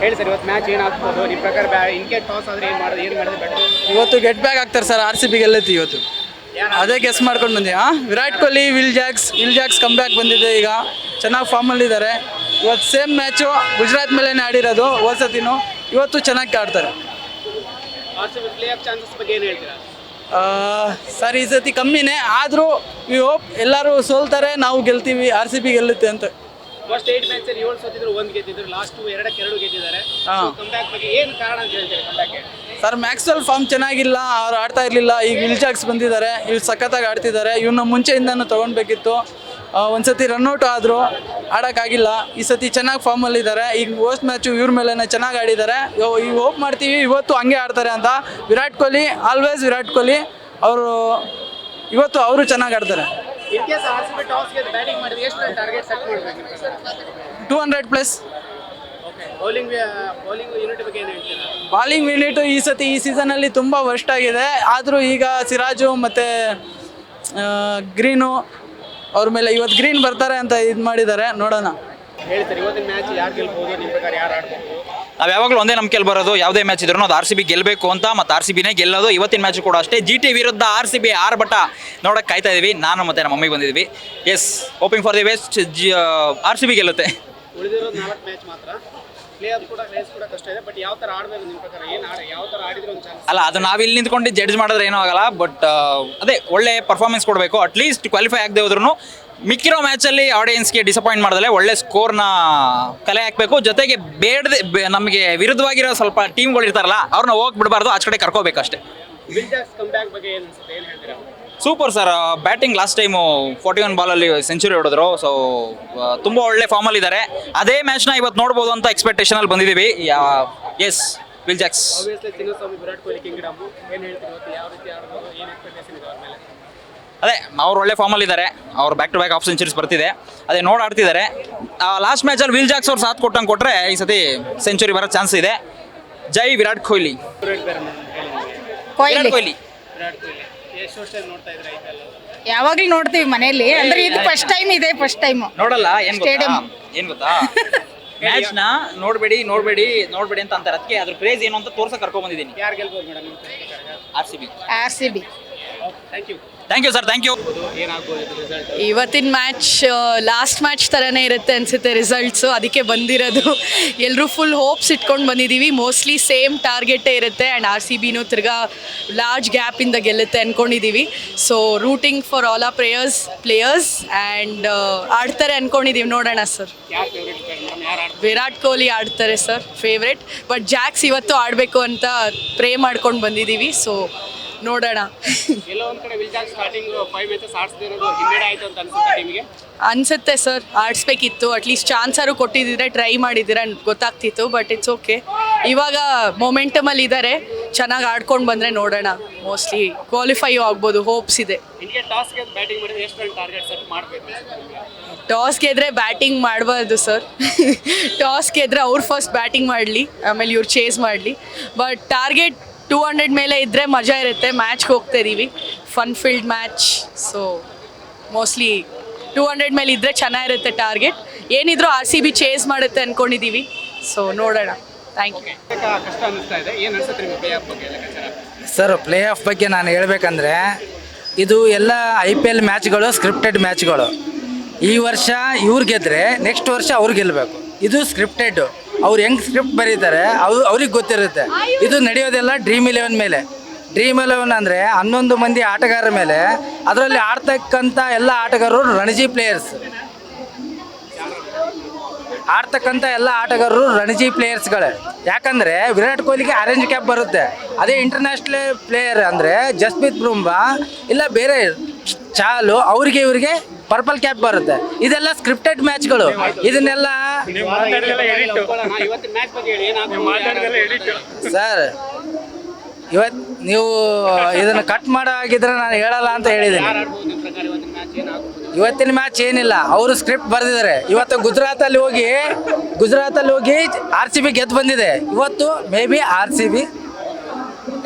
ಹೇಳಿ ಸರ್ ಇವತ್ತು ಮ್ಯಾಚ್ ಏನಾಗ್ಬೋದು ನಿಮ್ಮ ಪ್ರಕಾರ ಬ್ಯಾ ಇನ್ ಕೇಸ್ ಟಾಸ್ ಆದರೆ ಏನು ಮಾಡೋದು? ಏನು ಮಾಡಿದ್ರೆ ಬೆಟರ್ ಇವತ್ತು ಗೆಟ್ ಬ್ಯಾಕ್ ಆಗ್ತಾರೆ ಸರ್ ಆರ್ ಸಿ ಬಿ ಗೆಲ್ಲೈತಿ ಇವತ್ತು. ಅದೇ ಗೆಸ್ ಮಾಡ್ಕೊಂಡು ಬಂದಿ ಹಾಂ Virat Kohli Will Jacks Will Jacks come back ಬಂದಿದೆ ಈಗ. ಚೆನ್ನಾಗಿ ಫಾರ್ಮಲ್ಲಿದ್ದಾರೆ ಇವತ್ತು ಸೇಮ್ ಮ್ಯಾಚು ಗುಜರಾತ್ ಮೇಲೇ ಆಡಿರೋದು ಹೋದ್ಸತಿನೂ ಇವತ್ತು ಚೆನ್ನಾಗಿ ಆಡ್ತಾರೆ. R C B play off chances ಬಗ್ಗೆ ಏನು ಹೇಳ್ತೀರಾ? ಸರ್ ಈ ಸತಿ ಕಮ್ಮಿನೇ. ಆದರೂ ವಿ ಹೋಪ್ ಎಲ್ಲರೂ ಸೋಲ್ತಾರೆ ನಾವು ಗೆಲ್ತೀವಿ ಆರ್ ಸಿ ಬಿ ಗೆಲ್ಲುತ್ತೆ ಅಂತ. ಫಸ್ಟ್ ಏಟ್ ಮ್ಯಾಚಲ್ಲಿ ಏಳು ಸೋತಿದ್ರು ಒಂದ್ ಗೆದ್ದಿದ್ರು ಲಾಸ್ಟ್ ಎರಡಕ್ಕೆ ಎರಡು ಗೆದ್ದಿದ್ದಾರೆ. ಹಾ. ಕಮ್ ಬ್ಯಾಕ್ ಬಗ್ಗೆ ಏನು ಕಾರಣ ಅಂತ ಹೇಳ್ತೀರಿ ಕಮ್ ಬ್ಯಾಕ್ಗೆ ಸರ್ ಮ್ಯಾಕ್ಸ್ವೆಲ್ ಫಾರ್ಮ್ ಚೆನ್ನಾಗಿಲ್ಲ ಅವ್ರು ಆಡ್ತಾ ಇರಲಿಲ್ಲ. ಈಗ ವಿಲ್ಜಾಕ್ಸ್ ಬಂದಿದ್ದಾರೆ ಇವ್ರು ಸಖತ್ತಾಗಿ ಆಡ್ತಿದ್ದಾರೆ. ಇವನ್ನ ಮುಂಚೆಯಿಂದನೂ ತೊಗೊಳ್ಬೇಕಿತ್ತು ಒಂದ್ಸತಿ ರನ್ಔಟ್ ಆದರು ಆಡೋಕ್ಕಾಗಿಲ್ಲ. ಈ ಸತಿ ಚೆನ್ನಾಗಿ ಫಾರ್ಮಲ್ಲಿದ್ದಾರೆ ಈಗ ಹೋಸ್ಟ್ ಮ್ಯಾಚು ಇವ್ರ ಮೇಲೇ ಚೆನ್ನಾಗಿ ಆಡಿದ್ದಾರೆ. ಯೋ- ಈಗ ಹೋಪ್ ಮಾಡ್ತೀವಿ. ಇವತ್ತು ಹಂಗೆ ಆಡ್ತಾರೆ ಅಂತ. ವಿರಾಟ್ ಕೊಹ್ಲಿ ಆಲ್ವೇಸ್ ವಿರಾಟ್ ಕೊಹ್ಲಿ ಅವರು ಇವತ್ತು ಅವರು ಚೆನ್ನಾಗಿ ಆಡ್ತಾರೆ. In case R C B toss ಗೆದ್ದು ಬ್ಯಾಟಿಂಗ್ ಮಾಡಿದ್ರೆ ಎಷ್ಟು ಟಾರ್ಗೆಟ್ ಸೆಟ್ ಮಾಡಬೇಕು sir two hundred plus bowling bowling unit ಬಗ್ಗೆ ಏನು ಹೇಳ್ತೀರಾ? ಬಾಲಿಂಗ್ ಯೂನಿಟು ಈ ಸತಿ ಈ ಸೀಸನಲ್ಲಿ ತುಂಬ ವರ್ಸ್ಟ್ ಆಗಿದೆ. ಆದರೂ ಈಗ ಸಿರಾಜು ಮತ್ತು ಗ್ರೀನು ಅವ್ರ ಮೇಲೆ ಇವತ್ತು ಗ್ರೀನ್ ಬರ್ತಾರೆ ಅಂತ ಇದು ಮಾಡಿದ್ದಾರೆ. ನೋಡೋಣ. ಹೇಳಿ ಸರ್ ಇವತ್ತಿನ ಮ್ಯಾಚ್ ಯಾರು ಗೆಲ್ಬೋದು ನಿಮ್ಮ ಪ್ರಕಾರ ಯಾರು ಆಡ್ಬೋದು? ನಾವು ಯಾವಾಗಲೂ ಒಂದೇ ನಂಬಿಕೆಯಲ್ಲಿ ಬರೋದು ಯಾವುದೇ ಮ್ಯಾಚ್ ಇದ್ರು ಅದು ಆರ್ ಸಿ ಬಿ ಗೆಲ್ಲಬೇಕು ಅಂತ ಮತ್ತು ಆರ್ ಸಿ ಬಿನೇ ಗೆಲ್ಲೋದು. ಇವತ್ತಿನ ಮ್ಯಾಚ್ ಕೂಡ ಅಷ್ಟೇ. ಜಿ ಟಿ ವಿರುದ್ಧ ಆರ್ ಸಿ ಬಿ ಆರ್ ಬಟ ನೋಡಕ್ಕೆ ಕಾಯ್ತಾ ಇದ್ದೀವಿ ನಾನು ಮತ್ತು ನಮ್ಮ ಮಮ್ಮಿಗೆ ಬಂದಿದ್ವಿ. Yes hoping for the best G R C B ಗೆಲ್ಲುತ್ತೆ. ಅಲ್ಲ ಅದು ನಾವು ಇಲ್ಲಿ ನಿಂತ್ಕೊಂಡು ಜಡ್ಜ್ ಮಾಡಿದ್ರೆ ಏನೂ ಆಗಲ್ಲ. ಬಟ್ ಅದೇ ಒಳ್ಳೆ ಪರ್ಫಾರ್ಮೆನ್ಸ್ ಕೊಡಬೇಕು. ಅಟ್ಲೀಸ್ಟ್ ಕ್ವಾಲಿಫೈ ಆಗದೆ ಹೋದ್ರೂ ಮಿಕ್ಕಿರೋ ಮ್ಯಾಚಲ್ಲಿ ಆಡಿಯನ್ಸ್ಗೆ ಡಿಸಪಾಯಿಂಟ್ ಮಾಡಿದ್ರೆ ಒಳ್ಳೆ ಸ್ಕೋರ್ನ ಕಲೆ ಹಾಕಬೇಕು. ಜೊತೆಗೆ ಬೇಡದೆ ನಮಗೆ ವಿರುದ್ಧವಾಗಿರೋ ಸ್ವಲ್ಪ ಟೀಮ್ಗಳು ಇರ್ತಾರಲ್ಲ ಅವ್ರನ್ನ ಹೋಗಿ ಬಿಡಬಾರ್ದು ಆಚೆ ಕಡೆ ಕರ್ಕೋಬೇಕು ಅಷ್ಟೇ ವಿಲ್ ಕಮ್ ಬ್ಯಾಕ್ ಬಗ್ಗೆ ಏನು ಅನ್ಸುತ್ತೆ? ಏನು ಹೇಳ್ತೀರಾ? Super sir. Batting last time forty one ಬಾಲಲ್ಲಿ century ಹೊಡೆದ್ರು. ಸೊ ತುಂಬ ಒಳ್ಳೆ ಫಾರ್ಮಲ್ಲಿದ್ದಾರೆ ಅದೇ ಮ್ಯಾಚ್ನ ಇವತ್ತು ನೋಡ್ಬೋದು ಅಂತ ಎಕ್ಸ್ಪೆಕ್ಟೇಷನಲ್ಲಿ ಬಂದಿದ್ದೀವಿ yes Will Jacks obviously Chinnaswamy Virat Kohli kingdom ಏನು ಹೇಳ್ತೀರಿ ಇವತ್ತು ಯಾವ ರೀತಿ ಆಡ್ಬೋದು ಏನು ಎಕ್ಸ್ಪೆಕ್ಟೇಷನ್ ಇದೆ ಅವ್ರ ಮೇಲೆ ಅದೇ ಅವ್ರು ಒಳ್ಳೆ ಫಾರ್ಮಲ್ಲಿದ್ದಾರೆ ಅವ್ರು back to back of centuries ಬರ್ತಿದೆ. ಅದೇ ನೋಡಿ ಆಡ್ತಿದ್ದಾರೆ. ಲಾಸ್ಟ್ ಮ್ಯಾಚಲ್ಲಿ ವಿಲ್ ಜಾಕ್ಸ್ ಅವ್ರು ಸಾಥ್ ಕೊಟ್ಟಂಗೆ ಕೊಟ್ಟರೆ ಈ ಸತಿ ಸೆಂಚುರಿ ಬರೋ ಚಾನ್ಸ್ ಇದೆ. ಜೈ ವಿರಾಟ್ ಕೊಹ್ಲಿ. ವಿರಾಟ್ ಕೊಹ್ಲಿ. ಯಾವಾಗ್ಲೂ ನೋಡ್ತೀವಿ ಮನೆಯಲ್ಲಿ. ಅಂದ್ರೆ ಇದು ಫಸ್ಟ್ ಟೈಮ್ ಇದೆ ಫಸ್ಟ್ ಟೈಮ್ ನೋಡಲ್ಲ ಏನ್ ಸ್ಟೇಡಿಯಂ. ಏನ್ ಗೊತ್ತಾ? ಮ್ಯಾಚ್ನ ನೋಡ್ಬೇಡಿ ನೋಡ್ಬೇಡಿ ನೋಡ್ಬೇಡಿ ಅಂತ ಅಂತಾರೆ. ಅದಕ್ಕೆ ಅದ್ರ ಕ್ರೇಜ್ ಏನು ಅಂತ ತೋರ್ಸಕ್ ಕರ್ಕೊಂಡ್ ಬಂದಿದ್ದೀನಿ. R C B R C B thank you thank you sir thank you ಇವತ್ತಿನ ಮ್ಯಾಚ್ ಲಾಸ್ಟ್ ಮ್ಯಾಚ್ ಥರನೇ ಇರುತ್ತೆ ಅನಿಸುತ್ತೆ ರಿಸಲ್ಟ್ಸು ಅದಕ್ಕೆ ಬಂದಿರೋದು. ಎಲ್ಲರೂ ಫುಲ್ ಹೋಪ್ಸ್ ಇಟ್ಕೊಂಡು ಬಂದಿದ್ದೀವಿ ಮೋಸ್ಟ್ಲಿ ಸೇಮ್ ಟಾರ್ಗೆಟೇ ಇರುತ್ತೆ. ಆ್ಯಂಡ್ ಆರ್ ಸಿ ಬಿನೂ ತಿರ್ಗಾ ಲಾರ್ಜ್ ಗ್ಯಾಪಿಂದ ಗೆಲ್ಲುತ್ತೆ ಅಂದ್ಕೊಂಡಿದ್ದೀವಿ ಸೊ ರೂಟಿಂಗ್ ಫಾರ್ ಆಲ್ ಆ ಪ್ಲೇಯರ್ಸ್ ಪ್ಲೇಯರ್ಸ್ ಆ್ಯಂಡ್ ಆಡ್ತಾರೆ ಅಂದ್ಕೊಂಡಿದ್ದೀವಿ ನೋಡೋಣ ಸರ್ ವಿರಾಟ್ ಕೊಹ್ಲಿ ಆಡ್ತಾರೆ ಸರ್ ಫೇವ್ರೆಟ್ ಬಟ್ ಜಾಕ್ಸ್ ಇವತ್ತು ಆಡಬೇಕು ಅಂತ ಪ್ರೇ ಮಾಡ್ಕೊಂಡು ಬಂದಿದ್ದೀವಿ ಸೊ ನೋಡೋಣ. ಎಲ್ಲೋ ಒಂದ್ ಕಡೆ ವಿಲ್ ಸ್ಟಾರ್ಟಿಂಗ್ ಫೈವ್ ಮ್ಯಾಚಸ್ ಆಡಿಸ್ದಿರೋದು ಹಿನ್ನಡೆ ಆಯ್ತು ಅಂತ ಅನ್ಸುತ್ತೆ ಸರ್ ಆಡಿಸ್ಬೇಕಿತ್ತು. ಅಟ್ಲೀಸ್ಟ್ ಚಾನ್ಸಾರು ಕೊಟ್ಟಿದ್ದಿದ್ರೆ ಟ್ರೈ ಮಾಡಿದ್ದೀರ ಗೊತ್ತಾಗ್ತಿತ್ತು ಬಟ್ ಇಟ್ಸ್ ಓಕೆ ಇವಾಗ ಮೊಮೆಂಟಮಲ್ಲಿ ಇದ್ದಾರೆ ಚೆನ್ನಾಗಿ ಆಡ್ಕೊಂಡು ಬಂದರೆ ನೋಡೋಣ. ಮೋಸ್ಟ್ಲಿ ಕ್ವಾಲಿಫೈ ಆಗ್ಬೋದು ಹೋಪ್ಸ್ ಇದೆ. ಬ್ಯಾಟಿಂಗ್ ಮಾಡಿದ್ರೆ ಎಷ್ಟು ರನ್ ಟಾರ್ಗೆಟ್ ಸೆಟ್ ಮಾಡಬೇಕು ಟಾಸ್ ಗೆದ್ರೆ ಬ್ಯಾಟಿಂಗ್ ಮಾಡಬಾರ್ದು ಸರ್ ಟಾಸ್ ಗೆದ್ರೆ ಅವ್ರು ಫಸ್ಟ್ ಬ್ಯಾಟಿಂಗ್ ಮಾಡಲಿ ಆಮೇಲೆ ಇವ್ರು ಚೇಸ್ ಮಾಡಲಿ. ಬಟ್ ಟಾರ್ಗೆಟ್ ಟೂ ಹಂಡ್ರೆಡ್ ಮೇಲೆ ಇದ್ದರೆ ಮಜಾ ಇರುತ್ತೆ. ಮ್ಯಾಚ್ಗೆ ಹೋಗ್ತಾ ಇದೀವಿ. Fun field match so mostly two hundred ಮೇಲೆ ಇದ್ದರೆ ಚೆನ್ನಾಗಿರುತ್ತೆ ಟಾರ್ಗೆಟ್ ಏನಿದ್ರು ಆರ್ ಸಿ ಬಿ ಚೇಸ್ ಮಾಡುತ್ತೆ ಅಂದ್ಕೊಂಡಿದ್ದೀವಿ ಸೊ ನೋಡೋಣ. ಥ್ಯಾಂಕ್ ಯು ಕಷ್ಟ ಅನಿಸ್ತಾ ಇದೆ. ಏನು ಅನ್ಸುತ್ತೆ ನಿಮಗೆ ಪ್ಲೇ ಬಗ್ಗೆ ಲೆಕ್ಕಾಚಾರ ಸರ್ ಪ್ಲೇ ಆಫ್ ಬಗ್ಗೆ ನಾನು ಹೇಳ್ಬೇಕಂದ್ರೆ ಇದು ಎಲ್ಲ ಐ ಪಿ ಎಲ್ ಮ್ಯಾಚ್ಗಳು ಸ್ಕ್ರಿಪ್ಟೆಡ್ ಮ್ಯಾಚ್ಗಳು ಈ ವರ್ಷ ಇವ್ರು ಗೆದ್ದರೆ ನೆಕ್ಸ್ಟ್ ವರ್ಷ ಅವ್ರು ಗೆಲ್ಲಬೇಕು ಇದು ಸ್ಕ್ರಿಪ್ಟೆಡ್ ಅವ್ರು ಹೆಂಗೆ ಸ್ಕ್ರಿಪ್ಟ್ ಬರೀತಾರೆ, ಅವ್ರು, ಅವ್ರಿಗೆ ಗೊತ್ತಿರುತ್ತೆ. ಇದು ನಡೆಯೋದೆಲ್ಲ ಡ್ರೀಮ್ ಇಲೆವೆನ್ ಮೇಲೆ. ಡ್ರೀಮ್ ಇಲೆವೆನ್ ಅಂದರೆ ಹನ್ನೊಂದು ಮಂದಿ ಆಟಗಾರರ ಮೇಲೆ, ಅದರಲ್ಲಿ ಆಡ್ತಕ್ಕಂಥ ಎಲ್ಲ ಆಟಗಾರರು ರಣಜಿ ಪ್ಲೇಯರ್ಸ್ ಆಡ್ತಕ್ಕಂಥ ಎಲ್ಲ ಆಟಗಾರರು ರಣಜಿ ಪ್ಲೇಯರ್ಸ್ಗಳೇ ಯಾಕಂದರೆ ವಿರಾಟ್ ಕೊಹ್ಲಿಗೆ ಆರೆಂಜ್ ಕ್ಯಾಪ್ ಬರುತ್ತೆ. ಅದೇ ಇಂಟರ್ನ್ಯಾಷನಲ್ ಪ್ಲೇಯರ್ ಅಂದರೆ ಜಸ್ಪ್ರೀತ್ ಬುಮ್ರಾ, ಇಲ್ಲ ಬೇರೆ ಚಾಲು ಅವ್ರಿಗೆ ಇವ್ರಿಗೆ ಪರ್ಪಲ್ ಕ್ಯಾಪ್ ಬರುತ್ತೆ. ಇದೆಲ್ಲ ಸ್ಕ್ರಿಪ್ಟೆಡ್ ಮ್ಯಾಚ್ಗಳು ಇದನ್ನೆಲ್ಲ ಸರ್ ಇವತ್ತು ನೀವು, ಇದನ್ನು ಕಟ್ ಮಾಡಾಗಿದ್ರೆ ನಾನು ಹೇಳಲ್ಲ ಅಂತ ಹೇಳಿದ್ದೀನಿ. ಇವತ್ತಿನ ಮ್ಯಾಚ್ ಏನಿಲ್ಲ. ಅವರು ಸ್ಕ್ರಿಪ್ಟ್ ಬರೆದಿದ್ದಾರೆ. ಇವತ್ತು ಗುಜರಾತಲ್ಲಿ ಹೋಗಿ ಗುಜರಾತಲ್ಲಿ ಹೋಗಿ ಆರ್ ಸಿ ಬಿ ಗೆದ್ದು ಬಂದಿದೆ. ಇವತ್ತು maybe R C B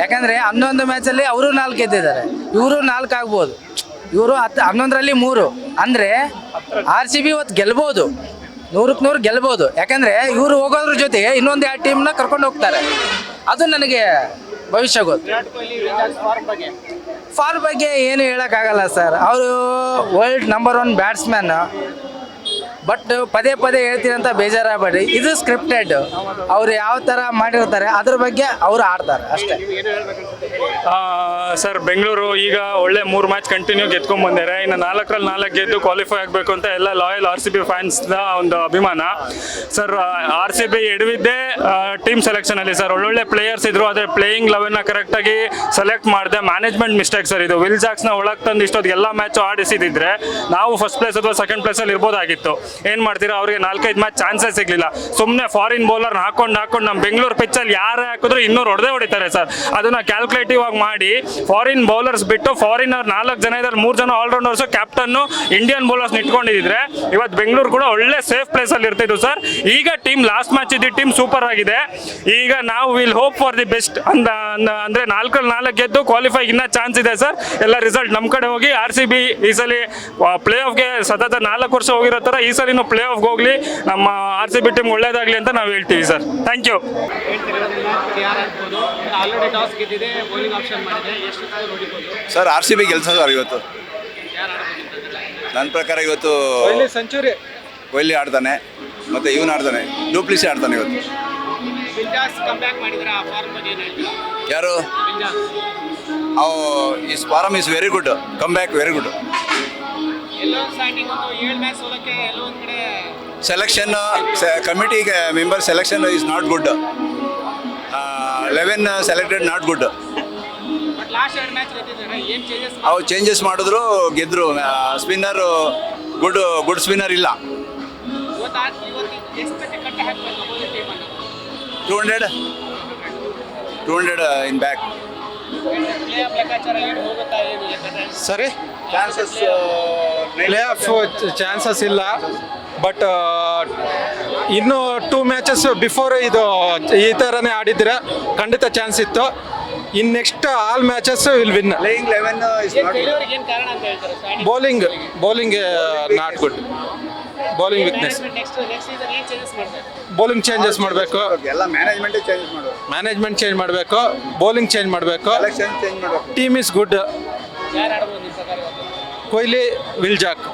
ಯಾಕಂದರೆ ಹನ್ನೊಂದು ಮ್ಯಾಚಲ್ಲಿ ಅವರು ನಾಲ್ಕು ಗೆದ್ದಿದ್ದಾರೆ. ಇವರು ನಾಲ್ಕು ಆಗ್ಬೋದು. ಇವರು ಹತ್ತು ಹನ್ನೊಂದರಲ್ಲಿ ಮೂರು. ಅಂದರೆ ಆರ್ ಸಿ ಬಿ ಇವತ್ತು ಗೆಲ್ಬೋದು. ನೂರಕ್ಕೆ ನೂರು ಗೆಲ್ಬೋದು. ಯಾಕಂದರೆ ಇವರು ಹೋಗೋದ್ರ ಜೊತೆ ಇನ್ನೊಂದು ಎರಡು ಟೀಮ್ನ ಕರ್ಕೊಂಡು ಹೋಗ್ತಾರೆ. ಅದು ನನಗೆ ಭವಿಷ್ಯ ಗೊತ್ತು. ಫಾರ್ ಬಗ್ಗೆ. ಏನು ಹೇಳೋಕ್ಕಾಗಲ್ಲ ಸರ್. ಅವರು world number one batsman but ಪದೇ ಪದೇ ಹೇಳ್ತೀರಂತ ಬೇಜಾರಾಗಬೇಡಿ ಇದು ಸ್ಕ್ರಿಪ್ಟೆಡ್ ಅವ್ರು ಯಾವ ಥರ ಮಾಡಿರ್ತಾರೆ ಅದ್ರ ಬಗ್ಗೆ ಅವರು ಆಡ್ತಾರೆ ಅಷ್ಟೇ. ಸರ್, ಬೆಂಗಳೂರು ಈಗ ಒಳ್ಳೆ ಮೂರು ಮ್ಯಾಚ್ ಕಂಟಿನ್ಯೂ ಗೆದ್ಕೊಂಡ್ ಬಂದಿದ್ದಾರೆ. ಇನ್ನು ನಾಲ್ಕರಲ್ಲಿ ನಾಲ್ಕು ಗೆದ್ದು ಕ್ವಾಲಿಫೈ ಆಗಬೇಕು ಅಂತ ಎಲ್ಲ ಲಾಯಲ್ ಆರ್ ಸಿ ಬಿ ಫ್ಯಾನ್ಸ್ನ ಒಂದು ಅಭಿಮಾನ. ಸರ್ ಆರ್ ಸಿ ಬಿ ಎಡವಿದ್ದೇ ಟೀಮ್ ಸೆಲೆಕ್ಷನಲ್ಲಿ ಸರ್. ಒಳ್ಳೊಳ್ಳೆ ಪ್ಲೇಯರ್ಸ್ ಇದ್ರು, ಆದರೆ ಪ್ಲೇಯಿಂಗ್ ಲೆವೆನ್ನ ಕರೆಕ್ಟಾಗಿ ಸೆಲೆಕ್ಟ್ ಮಾಡಿದೆ. ಮ್ಯಾನೇಜ್ಮೆಂಟ್ ಮಿಸ್ಟೇಕ್ ಸರ್ ಇದು. ವಿಲ್ ಜಾಕ್ಸ್ನ ಒಳಗೆ ತಂದು ಇಷ್ಟೊತ್ತು ಎಲ್ಲ ಮ್ಯಾಚು ಆಡಿಸಿದ್ರೆ ನಾವು ಫಸ್ಟ್ ಪ್ಲೇಸ್ ಅಥವಾ ಸೆಕೆಂಡ್ ಪ್ಲೇಸಲ್ಲಿ ಇರ್ಬೋದಾಗಿತ್ತು. ಏನು ಮಾಡ್ತೀರಾ? ಅವರಿಗೆ ನಾಲ್ಕೈದು ಮ್ಯಾಚ್ ಚಾನ್ಸಸ್ ಸಿಗಲಿಲ್ಲ. ಸುಮ್ಮನೆ ಫಾರಿನ್ ಬೌಲರ್ನ ಹಾಕೊಂಡು ಹಾಕೊಂಡು ನಮ್ಮ ಬೆಂಗಳೂರು ಪಿಚ್ಚಲ್ಲಿ ಯಾರೇ ಹಾಕಿದ್ರು ಇನ್ನೂರು ಹೊಡೆದೇ ಹೊಡಿತಾರೆ ಸರ್. ಅದನ್ನ ಕ್ಯಾಲ್ಕುಲೇಟಿವ್ ಆಗಿ ಮಾಡಿ ಫಾರಿನ್ ಬೌಲರ್ಸ್ ಬಿಟ್ಟು ಫಾರಿನರ್ ನಾಲ್ಕು ಜನ ಇದ್ದಾರೆ, ಮೂರು ಜನ ಆಲ್ರೌಂಡರ್ಸು ಕ್ಯಾಪ್ಟನ್ ಇಂಡಿಯನ್ ಬೌಲರ್ಸ್ ಇಟ್ಕೊಂಡಿದ್ರೆ ಇವತ್ತು ಬೆಂಗಳೂರು ಕೂಡ ಒಳ್ಳೆ ಸೇಫ್ ಪ್ಲೇಸ್ ಅಲ್ಲಿ ಇರ್ತಿದ್ವು ಸರ್ ಈಗ ಟೀಮ್ ಲಾಸ್ಟ್ ಮ್ಯಾಚ್ ಇದ್ದ ಟೀಮ್ ಸೂಪರ್ ಆಗಿದೆ. ಈಗ ನಾವು will hope for the best ಅಂದ, ಅಂದ- ಅಂದ್ರೆ ನಾಲ್ಕಲ್ಲಿ ನಾಲ್ಕು ಗೆದ್ದು ಕ್ವಾಲಿಫೈ ಇನ್ನ ಚಾನ್ಸ್ ಇದೆ ಸರ್ ಎಲ್ಲ ರಿಸಲ್ಟ್ ನಮ್ಮ ಕಡೆ ಹೋಗಿ ಆರ್ ಸಿ ಬಿ ಈ ಸಲ ಪ್ಲೇ ಆಫ್ಗೆ ಸತತ ನಾಲ್ಕು ವರ್ಷ ಹೋಗಿರೋ ಥರ ಈ ಸಲಿನೂ ಪ್ಲೇ ಆಫ್ಗೆ ಹೋಗ್ಲಿ. ನಮ್ಮ ಆರ್ ಸಿ ಬಿ ಟೀಮ್ ಒಳ್ಳೇದಾಗಲಿ ಅಂತ ನಾವು ಹೇಳ್ತೀವಿ sir thank you bowling option ಮಾಡಿದೆ ಎಷ್ಟು ನೋಡಿಬೋದು ಸರ್ ಆರ್ ಸಿ ಬಿ ಗೆಲ್ಸ ಸರ್ ಇವತ್ತು. ನನ್ನ ಪ್ರಕಾರ ಇವತ್ತು ಸೆಂಚುರಿ. ಕೊಹ್ಲಿ ಆಡ್ತಾನೆ ಮತ್ತು ಇವನು ಆಡ್ತಾನೆ ಡೂಪ್ಲಿಸಿ ಆಡ್ತಾನೆ ಇವತ್ತು. ವಿಲ್ಜಾಸ್ ಕಮ್ ಬ್ಯಾಕ್ ಮಾಡಿದ್ರೆ? ಆ ಫಾರ್ಮ್ ಬಗ್ಗೆ ಏನು ಯಾರು? ಅವು is form is very good come back very good yellow starting ಒಂದು ಏಳು ಮ್ಯಾಚ್ ಸೋಲಕ್ಕೆ ಎಲ್ಲೋ ಒಂದು ಕಡೆ selection committee member selection is not good eleven selected not good but last ಎರಡು ಮ್ಯಾಚ್ ಗೆದ್ದಿದ್ದಾರೆ ಏನು ಚೇಂಜಸ್ ಅವು ಚೇಂಜಸ್ ಮಾಡಿದ್ರು ಗೆದ್ರು. ಸ್ಪಿನ್ನರ್ ಗುಡ್ ಗುಡ್ ಸ್ಪಿನ್ನರ್ ಇಲ್ಲ. ಇವತ್ತು ಇವತ್ತು ಎಷ್ಟಕ್ಕೆ ಕಟ್ಟ ಹಾಕ್ಬೇಕು opposite ಟೀಮನ್ನು two hundred two hundred in back ಸರಿ. ಚಾನ್ಸಸ್ ಪ್ಲೇ ಆಫ್ ಚಾನ್ಸಸ್ ಇಲ್ಲ. ಬಟ್ ಇನ್ನು ಟೂ ಮ್ಯಾಚಸ್ ಬಿಫೋರ್ ಇದು ಈ ಥರನೇ ಆಡಿದ್ರೆ ಖಂಡಿತ ಚಾನ್ಸ್ ಇತ್ತು. In next all matches will win playing eleven bowling bowling not good bowling weakness bowling changes ಮಾಡಬೇಕು. ಎಲ್ಲ ಮ್ಯಾನೇಜ್ಮೆಂಟ್ ಚೇಂಜ್ ಮಾಡಬೇಕು. ಮ್ಯಾನೇಜ್ಮೆಂಟ್ ಚೇಂಜ್ ಮಾಡಬೇಕು. ಬೌಲಿಂಗ್ ಚೇಂಜ್ ಮಾಡಬೇಕು. Team is good Kohli will jack